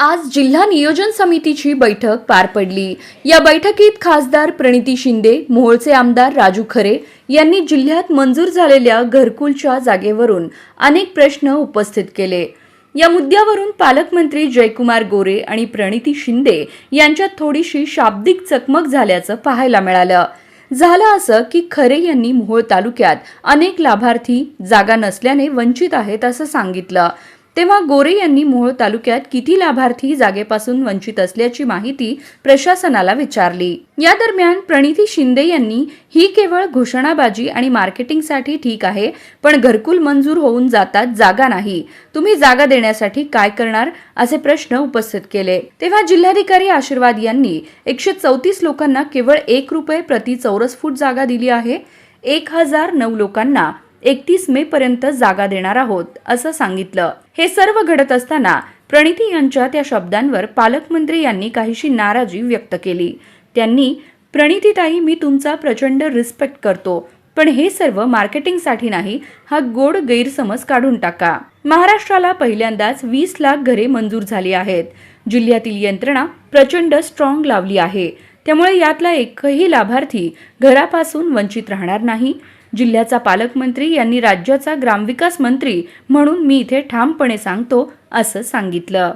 आज जिल्हा नियोजन समितीची बैठक पार पडली. या बैठकीत खासदार प्रणिती शिंदे मोहोळचे आमदार राजू खरे यांनी जिल्ह्यात मंजूर झालेल्या घरकुलच्या जागेवरून अनेक प्रश्न उपस्थित केले. या मुद्द्यावरून पालकमंत्री जयकुमार गोरे आणि प्रणिती शिंदे यांच्यात थोडीशी शाब्दिक चकमक झाल्याचं पाहायला मिळालं. झालं असं की खरे यांनी मोहोळ तालुक्यात अनेक लाभार्थी जागा नसल्याने वंचित आहेत असं सांगितलं. तेव्हा गोरे यांनी मोहोळ तालुक्यात किती लाभार्थी जागेपासून वंचित असल्याची माहिती प्रशासनाला विचारली. या दरम्यान प्रणिती शिंदे यांनी ही केवळ घोषणाबाजी आणि मार्केटिंगसाठी ठीक आहे पण घरकुल मंजूर होऊन जातात जागा नाही. तुम्ही जागा देण्यासाठी काय करणार? असे प्रश्न उपस्थित केले. तेव्हा जिल्हाधिकारी आशीर्वाद यांनी एकशे चौतीस लोकांना केवळ एक रुपये प्रति चौरस फूट जागा दिली आहे. एक हजार नऊ लोकांना एकतीस मे पर्यंत जागा देणार आहोत असं सांगितलं. हे सर्व घडत असताना प्रणिती यांच्या त्या शब्दांवर पालकमंत्री यांनी काहीशी नाराजी व्यक्त केली. त्यांनी प्रणितीताई मी तुमचा प्रचंड रिस्पेक्ट करतो पण हे सर्व मार्केटिंगसाठी नाही हा गोड गैरसमज काढून टाका. महाराष्ट्राला पहिल्यांदाच वीस लाख घरे मंजूर झाली आहेत. जिल्ह्यातील यंत्रणा प्रचंड स्ट्रॉंग लावली आहे. त्यामुळे यातला एकही लाभार्थी घरापासून वंचित राहणार नाही. जिल्ह्याचा पालकमंत्री यांनी राज्याचा ग्रामविकास मंत्री म्हणून मी इथे ठामपणे सांगतो असं सांगितलं.